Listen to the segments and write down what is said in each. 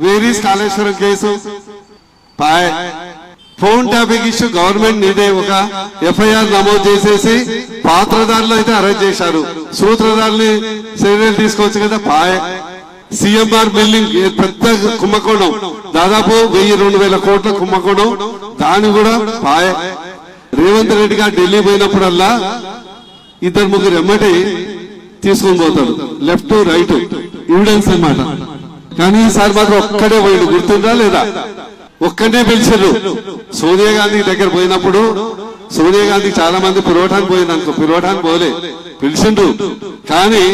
Where is Kaleshwaram case. Pai. Phone tapping issue government నిదే ఒక FIR నమోదు చేసేసి పాత్రదారులు అయితే అరెస్ట్ చేశారు. సూత్రధారుని చర్యలు తీసుకోవచ్చు కదా పాయ్. సిఎంఆర్ బిల్డింగ్ పెద్ద కుంభకోణం. దాదాపు వెయ్యి రెండు వేల కోట్ల కుంభకోణం. దాని కూడా పాయ. రేవంత్ రెడ్డి గారు ఢిల్లీ పోయినప్పుడల్లా ఇద్దరు ముగ్గురు ఎమ్మటి తీసుకొని పోతారు. Left right. ఎవిడెన్స్ అన్నమాట. కానీ ఈసారి మాత్రం ఒక్కడే పోయిండు. గుర్తుందా లేదా? ఒక్కడే పిలిచారు సోనియా గాంధీ దగ్గర పోయినప్పుడు సోనియా గాంధీ చాలా మంది పిలవటానికి పోయిందనుకో పిలవటానికి పోలే. పిలిచిండు. కానీ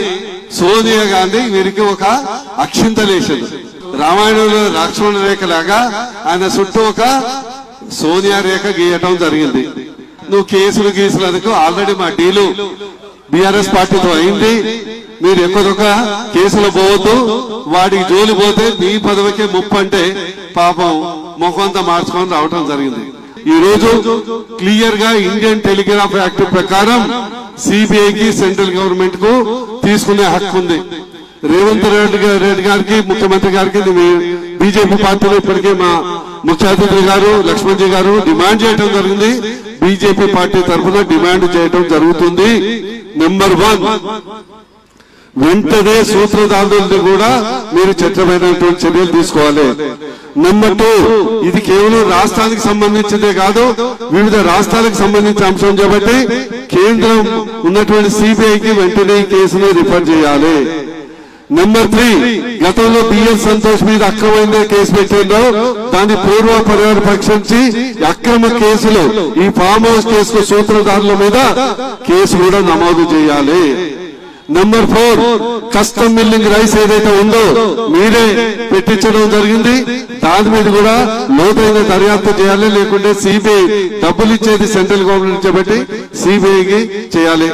సోనియా గాంధీ వీరికి ఒక అక్షింతలేసిండు రామాయణంలో లక్ష్మణ రేఖ లాగా ఆయన చుట్టూ ఒక సోనియా రేఖ గీయటం జరిగింది. నువ్వు కేసులు గీసులు అందుకు ఆల్రెడీ మా డీలు బీఆర్ఎస్ పార్టీతో అయింది. మీరు ఎక్కువ కేసులు పోవద్దు వాడికి జోలి పోతే మీ పదవికే ముప్పు అంటే పాపం ముఖంతా మార్చుకొని రావటం జరిగింది. ఈ రోజు క్లియర్గా ఇండియన్ టెలిగ్రాఫ్ యాక్ట్ ప్రకారం సిబిఐకి సెంట్రల్ గవర్నమెంట్కు తీసుకునే హక్కు ఉంది. రేవంత్ రెడ్డి గారి రెడ్డి గారికి ముఖ్యమంత్రి గారికి బీజేపీ పార్టీలో ఇప్పటికే మా ముఖ్య అతిథి గారు లక్ష్మణ్జీ గారు డిమాండ్ చేయడం జరిగింది. బీజేపీ పార్టీ తరఫున డిమాండ్ చేయడం జరుగుతుంది. Number one. వెంటనే సూత్రధారులని కూడా మీరు చట్టమైనటువంటి చర్యలు తీసుకోవాలి. నెంబర్ టూ ఇది కేవలం రాష్ట్రానికి సంబంధించిందే కాదు వివిధ రాష్ట్రాలకు సంబంధించిన అంశం కాబట్టి కేంద్రం ఉన్నటువంటి సిబిఐకి వెంటనే ఈ కేసును రిఫర్ చేయాలి. నెంబర్ త్రీ గతంలో బిఎస్ సంతోష్ మీద అక్రమైన కేసు పెట్టిందో దాని పూర్వ పరిహార పక్షించి అక్రమ కేసులు ఈ ఫామ్ హౌస్ కేసుకు సూత్రధారుల మీద కేసు కూడా నమోదు చేయాలి. Number four custom milling rice ఏదైతే ఉందో మీరే పెట్టించడం జరిగింది. దాని మీద కూడా లోతైన దర్యాప్తు చేయాలి. లేకుంటే సిబిఐ డబ్బులు ఇచ్చేది సెంట్రల్ గవర్నమెంట్ చేపట్టి సిబిఐకి చేయాలి.